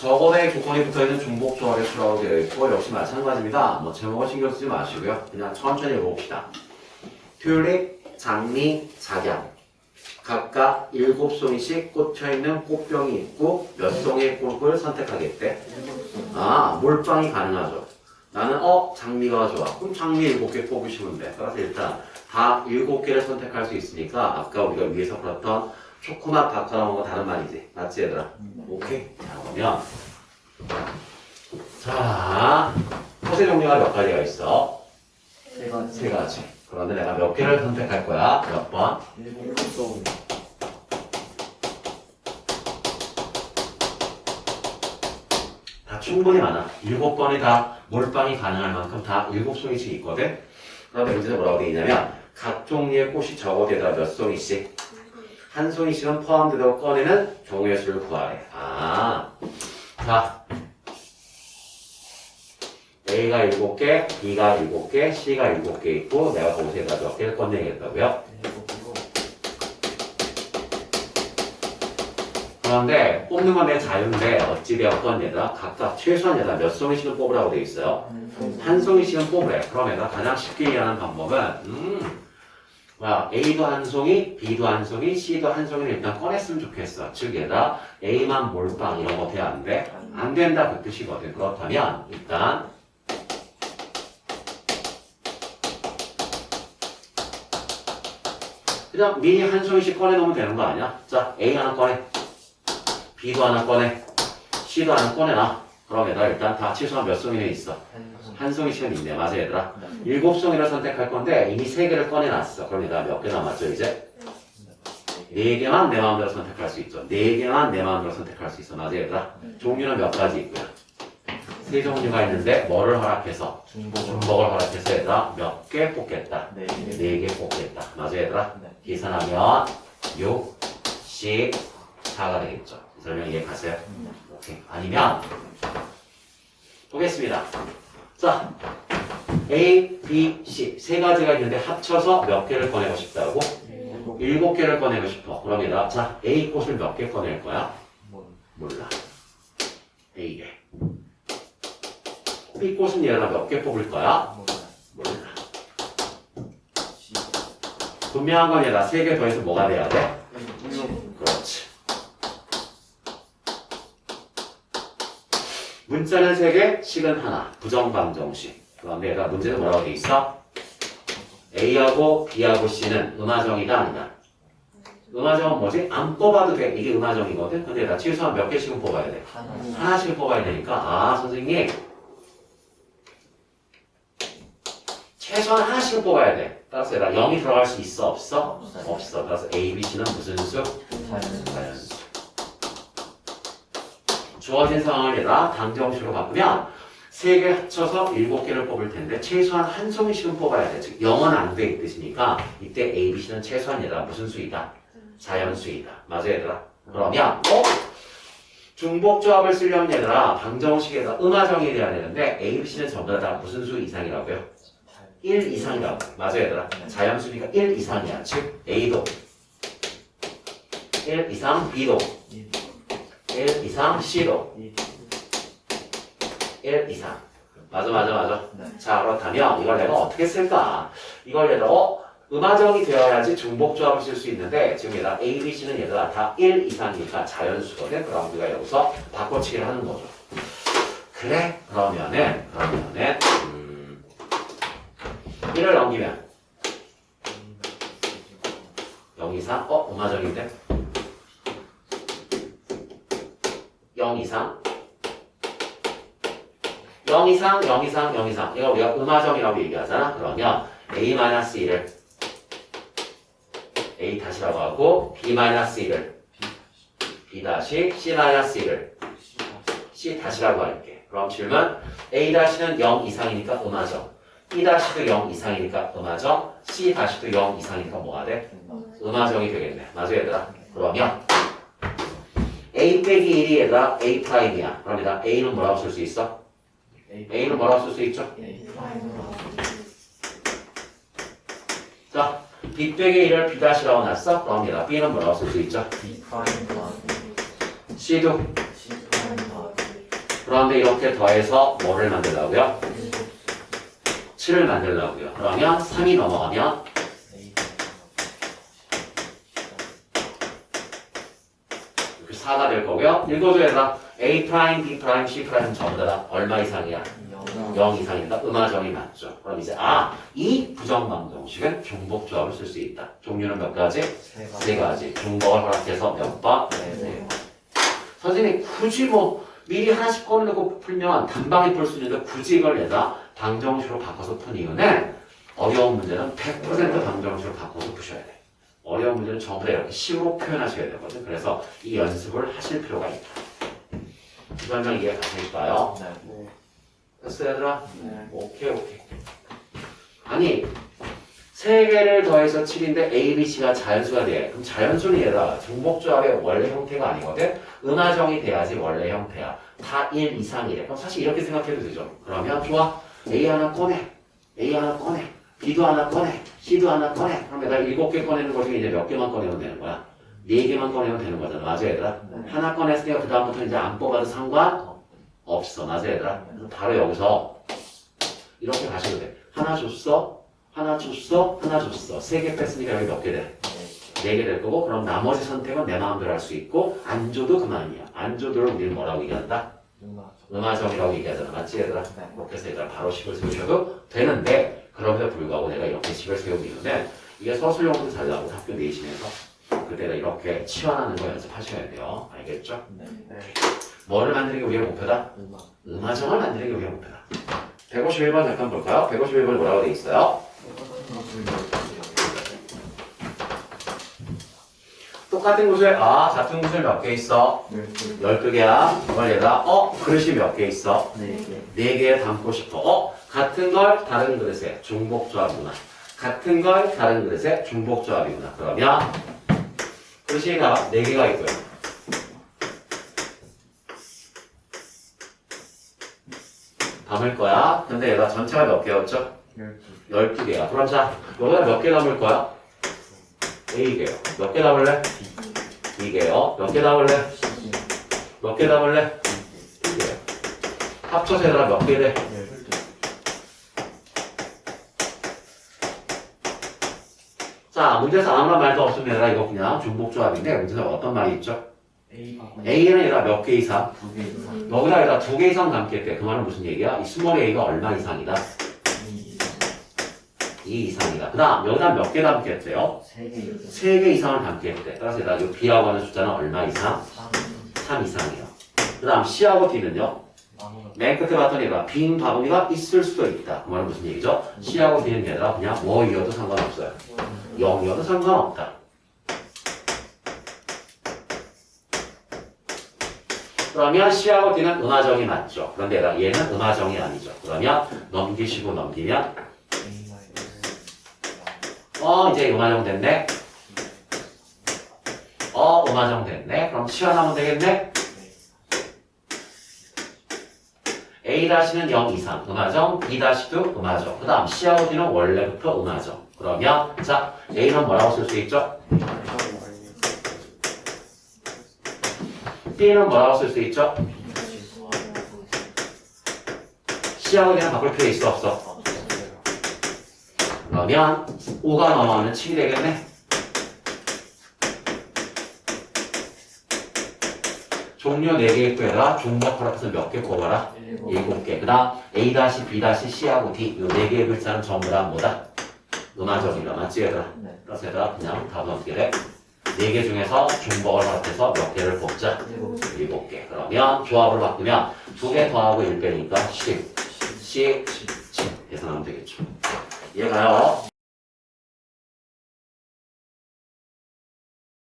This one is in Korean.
저번에 조건이 붙어있는 중복 조합의 수라고 되어 있고 역시 마찬가지입니다. 뭐 제목을 신경 쓰지 마시고요. 그냥 천천히 읽어봅시다. 튤립, 장미, 작양 각각 일곱 송이씩 꽂혀있는 꽃병이 있고 몇 송이의 꽃을 선택하겠대? 아, 몰빵이 가능하죠. 나는 어 장미가 좋아. 그럼 장미 일곱 개 뽑으시면 돼. 따라서 일단 다 일곱 개를 선택할 수 있으니까 아까 우리가 위에서 풀었던 초코맛 바카라는 거 다른 말이지. 맞지 얘들아? 오케이. 자 그러면 자 허세 종류가 몇 가지가 있어? 세 가지. 세 가지. 그런데 내가 몇 개를 선택할 거야? 몇 번? 일곱 송. 다 충분히 많아. 일곱 번이 다 몰빵이 가능할 만큼 다 일곱 송이씩 있거든. 그런데 문제는 뭐라고 돼 있냐면 각 종류의 꽃이 적어되더라 몇 송이씩 한 송이씩은 포함되도록 꺼내는 경우의 수를 구하래. 아, 자 A가 일곱 개, B가 일곱 개, C가 일곱 개 있고 내가 거기서 몇 개를 꺼내겠다고요? 그런데 뽑는 건 내 자유인데 어찌 되었건 얘들아 각각 최소한 얘들아 몇 송이씩은 뽑으라고 돼 있어요. 한 송. 한 송이씩은 뽑으래. 그럼 얘가 가장 쉽게 이해하는 방법은 음, 뭐야 A도 한 송이, B도 한 송이, C도 한 송이를 일단 꺼냈으면 좋겠어. 즉 얘가 A만 몰빵 이런 거 돼야 안 돼? 안 된다 그 뜻이거든. 그렇다면 일단 그냥 미리 한 송이씩 꺼내놓으면 되는 거 아니야? 자 A 하나 꺼내, B도 하나 꺼내, C도 하나 꺼내놔. 그럼 얘들아 일단 다 최소한 몇 송이는 있어? 한 송. 송이씩은 있네. 맞아 얘들아. 네. 일곱 송이를 선택할 건데 이미 세 개를 꺼내놨어. 그럼 얘들아 몇 개 남았죠 이제? 네 개만 내 마음대로 선택할 수 있죠. 네 개만 내 마음대로 선택할 수 있어. 맞아 얘들아. 종류는 몇 가지 있고요. 세 종류가 있는데 뭐를 허락해서? 중복을. 허락해서 얘들아 몇 개 뽑겠다. 네 개. 네개 뽑겠다. 맞아 얘들아. 네. 계산하면 6, 10, 4가 되겠죠. 이 설명 이해 가세요? 오케이. 아니면 보겠습니다. 자, A, B, C 세 가지가 있는데 합쳐서 몇 개를 꺼내고 싶다고? 일곱. 개를 꺼내고 싶어. 그럼 얘들아, 자, A 꽃을 몇 개 꺼낼 거야? 뭐. 몰라. A 개. B 꽃은 얘들아 몇개 뽑을 거야? 몰라. 분명한 건 얘들아 세개 더해서 뭐가 돼야 돼? 일곱. 그렇지. 문자는 세 개, 식은 하나. 부정방정식. 그런데 얘가 문제는 뭐라고 돼 있어? A하고 B하고 C는 음화정이다 아니다. 음화정은 뭐지? 안 뽑아도 돼. 이게 음화정이거든. 근데 나 최소한 몇 개씩은 뽑아야 돼. 하나. 하나씩 뽑아야 되니까 아 선생님 최소한 하나씩은 뽑아야 돼. 따라서 얘가 0이 들어갈 수 있어 없어? 없어. 따라서 A, B, C는 무슨 수? 자연. 자연수. 주어진 상황을 얘가 방정식으로 바꾸면 세개 합쳐서 일곱 개를 뽑을 텐데 최소한 한 송이씩은 뽑아야 돼. 즉 0은 안 돼 이 뜻이니까 이때 A, B, C는 최소한 얘들아 무슨 수이다? 자연수이다. 맞아 얘들아? 그러면 어? 중복 조합을 쓰려면 얘들아 방정식에다 음화정이 돼야 되는데 A, B, C는 전부 다 무슨 수 이상이라고요? 1 이상이라고. 맞아 얘들아? 자연수니까 1 이상이야. 즉 A도 1 이상, B도 1 이상, 이. 1 이상. 맞아, 맞아, 맞아. 네. 자, 그렇다면 이걸 내가 어떻게 쓸까? 이걸 얘들아, 어? 음화정이 되어야지 중복 조합을 쓸 수 있는데 지금 얘들아 A, B, C는 얘들아 다1 이상이니까 자연수거든. 그럼 우리가 여기서 바꿔치기를 하는 거죠. 그래? 그러면은 그러면은 음, 1을 넘기면 0 이상? 어? 음화정인데? 0 이상? 0 이상, 0 이상, 0 이상. 이거 우리가 음화정이라고 얘기하잖아. 그러면 A-1을 A 다시라고 하고 B-1을 B 다시 C-1을 C 다시라고 할게. 그럼 질문 A 다시는 0 이상이니까 음화정. B 다시도 0 이상이니까 음화정. C 다시도 0 이상이니까 뭐가 돼? 음화정이 되겠네. 맞아 얘들아. 그러면 A 빼기 1이 얘들아 A 프라임이야. 그럼 얘들아 A는 뭐라고 쓸 수 있어? A는 뭐라고 쓸 수 있죠? 자, B 빼기 1을 B 다시라고 놨어? 그럼 얘들아 B는 뭐라고 쓸 수 있죠? C도 그런데 이렇게 더해서 뭐를 만들라고요? 7을 만들라고요. 그러면 3이 넘어가면 이렇게 4가 될 거고요. 읽어줘야 되나? A 프라임, B 프라임, C 프라임 전부 다 얼마 이상이야? 0 이상이니까 음화정이 맞죠. 그럼 이제 아, 이 부정방정식은 중복조합을 쓸 수 있다. 종류는 몇 가지? 세 가지. 중복을 허락해서 몇 번? 네. 선생님 굳이 뭐 미리 하나씩 꺼내놓고 풀면 단방에 풀 수 있는데 굳이 이걸 내다 방정식으로 바꿔서 푼 이유는 어려운 문제는 100% 방정식으로 바꿔서 푸셔야 돼. 어려운 문제는 전부 다 이렇게 식으로 표현하셔야 되거든. 그래서 이 연습을 하실 필요가 있다. 이 설명 이해 가실까요? 네. 됐어 얘들아? 네. 오케이 오케이. 아니 세 개를 더해서 7인데 A, B, C가 자연수가 돼. 그럼 자연수는 얘들아 중복조합의 원래 형태가 아니거든. 음화정이 돼야지 원래 형태야. 다 1 이상이래. 그럼 사실 이렇게 생각해도 되죠. 그러면 좋아. A 하나 꺼내. A 하나 꺼내. B도 하나 꺼내. C도 하나 꺼내. 그럼 얘들아 7개 꺼내는 거 중에 이제 몇 개만 꺼내면 되는 거야. 4개만 꺼내면 되는 거잖아. 맞아 얘들아? 네. 하나 꺼냈으니까 그 다음부터 이제 안 뽑아도 상관 없어. 맞아 얘들아? 그래서 바로 여기서 이렇게 가셔도 돼. 하나 줬어, 하나 줬어, 하나 줬어. 세 개 뺐으니까 여기 몇 개 돼? 네 개 될 거고, 그럼 나머지 선택은 내 마음대로 할 수 있고, 안 줘도 그만이야. 안 줘도 우리는 뭐라고 얘기한다? 음화정이라고 얘기하잖아. 맞지 얘들아? 그렇게 해서 얘들아 바로 식을 세우셔도 되는데, 그럼에도 불구하고 내가 이렇게 식을 세우고 있는데, 이게 서술용어도 잘 나오고 학교 내시면서 그때가 이렇게 치환하는 거 연습하셔야 돼요. 알겠죠? 네. 뭐를 만드는 게 우리의 목표다? 음화정을 만드는 게 우리의 목표다. 151번 잠깐 볼까요? 151번 뭐라고 돼 있어요? 똑같은 구슬, 아, 같은 구슬 몇 개 있어? 12개야. 이걸 얘가, 어, 그릇이 몇 개 있어? 네. 4개 담고 싶어. 어, 같은 걸 다른 그릇에 중복조합이구나. 같은 걸 다른 그릇에 중복조합이구나. 그러면, 그릇이 가 4개가 있고요. 담을 거야. 근데 얘가 전체가 몇 개였죠? 12개 야. 그럼 자, 여기다 몇개 담을 거야? A개요. 몇 개 담을래? 2개요. 몇 개 담을래? 몇 개 담을래? 2개요. 합쳐서 얘들아 몇 개 돼? 자, 문제에서 아무런 말도 없으면 얘들아 이거 그냥 중복조합인데 문제에서 어떤 말이 있죠? A는 얘들아 몇 개 이상? 여기다 얘들아 두 개 이상 담겠대. 그 말은 무슨 얘기야? 이 스몰 A가 얼마 이상이다? 2 이상이다. 그 다음 여기다 몇 개 담겠대요? 3개 이상을 담겠대. 따라서 얘들아 이 B라고 하는 숫자는 얼마 이상? 3 이상이요. 그 다음 C하고 D는요? 맨 끝에 봤더니 얘들아 빈 바구니가 있을 수도 있다. 그 말은 무슨 얘기죠? C하고 D는 얘들아 그냥 뭐 이어도 상관없어요. 0이어도 상관없다. 그러면 C하고 D는 음화정이 맞죠. 그런데 얘는 음화정이 아니죠. 그러면 넘기시고 넘기면 어 이제 음화정 됐네. 어 음화정 됐네. 그럼 치환하면 되겠네. A-는 0 이상 음화정, B-도 음화정. 그 다음 C하고 D는 원래부터 음화정. 그러면 자 A는 뭐라고 쓸 수 있죠? B는 뭐라고 쓸 수 있죠? C하고 D는 바꿀 필요 있어 없어? 그러면 5가 넘어가면 7이 되겠네. 종류 4개 있고 얘들아 중복 허락해서 몇개 꼽아라? 7개. 그 다음 A-, B-, C하고 D 이 4개의 글자는 전부 다 뭐다? 음화적이다. 맞지 얘들아? 그래서 얘들아 그냥 답은 어떻게 돼? 4개 중에서 중복을 허락해서 몇 개를 뽑자? 7개. 그러면 조합을 바꾸면 2개 더하고 1 빼니까 10. 10, 10. 계산하면 되겠죠. 이해가요?